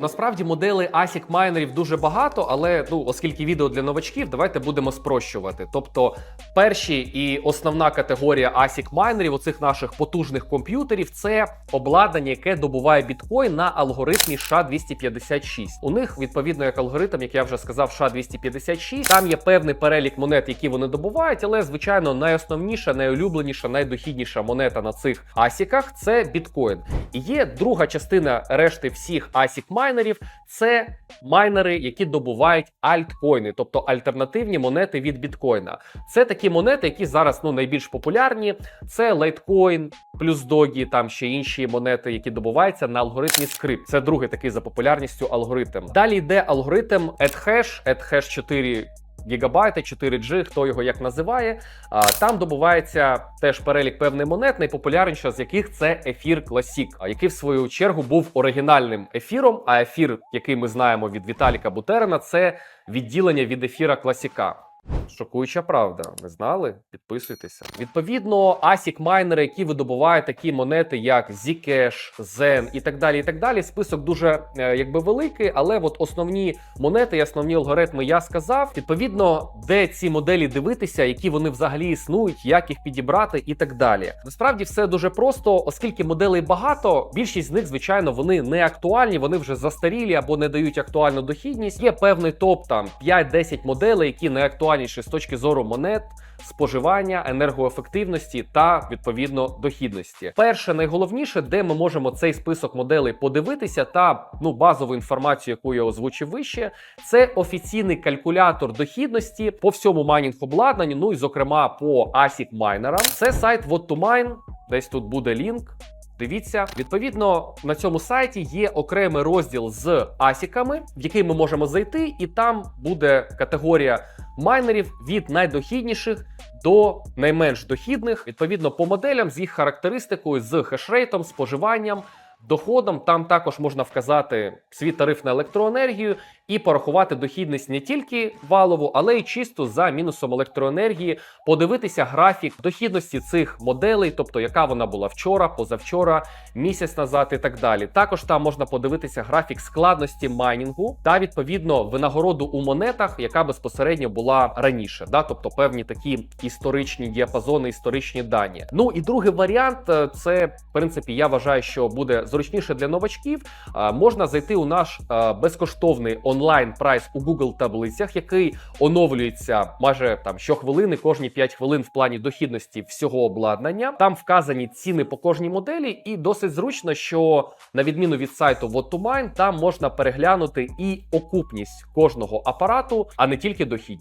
Насправді моделей ASIC майнерів дуже багато, але ну, оскільки відео для новачків, давайте будемо спрощувати. Тобто, перші і основна категорія ASIC майнерів, оцих наших потужних комп'ютерів, це обладнання, яке добуває біткоін на алгоритмі SHA-256. У них відповідно як алгоритм, як я вже сказав, SHA-256. Там є певний перелік монет, які вони добувають, але звичайно найосновніша, найулюбленіша, найдохідніша монета на цих асіках це біткоін. І є друга частина решти всіх асік майнерів це майнери, які добувають альткоїни, тобто альтернативні монети від біткоїна. Це такі монети, які зараз ну найбільш популярні. Це лайткоін, плюс догі, там ще інші монети, які добуваються на алгоритмі скрипт. Це другий такий за популярністю алгоритм. Далі йде алгоритм AdHash, ETHASH 4 гігабайти, 4G, хто його як називає. А, Там добувається теж перелік певних монет, найпопулярніша з яких це ефір Classic, який в свою чергу був оригінальним ефіром. А ефір, який ми знаємо від Віталіка Бутерина, це відділення від ефіра Класіка. Шокуюча правда, не знали? Підписуйтеся. Відповідно, ASIC майнери, які видобувають такі монети, як Zcash, Zen і так далі. І так далі. Список дуже е, якби великий, але от основні монети і основні алгоритми я сказав. Відповідно, де ці моделі дивитися, які вони взагалі існують, як їх підібрати і так далі. Насправді все дуже просто, оскільки моделей багато, більшість з них, звичайно, вони не актуальні, вони вже застарілі або не дають актуальну дохідність. Є певний топ там 5-10 моделей, які найактуальніші з точки зору монет. Споживання, енергоефективності та відповідно дохідності. Перше, найголовніше, де ми можемо цей список моделей подивитися, та ну базову інформацію, яку я озвучив вище, це офіційний калькулятор дохідності по всьому майнінг обладнанню, ну і зокрема по ASIC майнерам. Це сайт What2Mine, десь тут буде лінк. Дивіться, відповідно на цьому сайті є окремий розділ з асіками, в який ми можемо зайти, і там буде категорія майнерів від найдохідніших до найменш дохідних, відповідно по моделям з їх характеристикою, з хешрейтом, споживанням. Доходом там також можна вказати свій тариф на електроенергію і порахувати дохідність не тільки валову, але й чисто за мінусом електроенергії, подивитися графік дохідності цих моделей, тобто яка вона була вчора, позавчора, місяць назад і так далі. Також там можна подивитися графік складності майнінгу та відповідно винагороду у монетах, яка безпосередньо була раніше, да, тобто певні такі історичні діапазони, історичні дані. Ну і другий варіант е, це в принципі я вважаю, що буде зручніше для новачків. Можна зайти у наш безкоштовний онлайн прайс у Google таблицях, який оновлюється майже там щохвилини, кожні 5 хвилин в плані дохідності всього обладнання. Там вказані ціни по кожній моделі, і досить зручно, що на відміну від сайту What2Mine, там можна переглянути і окупність кожного апарату, а не тільки дохідність.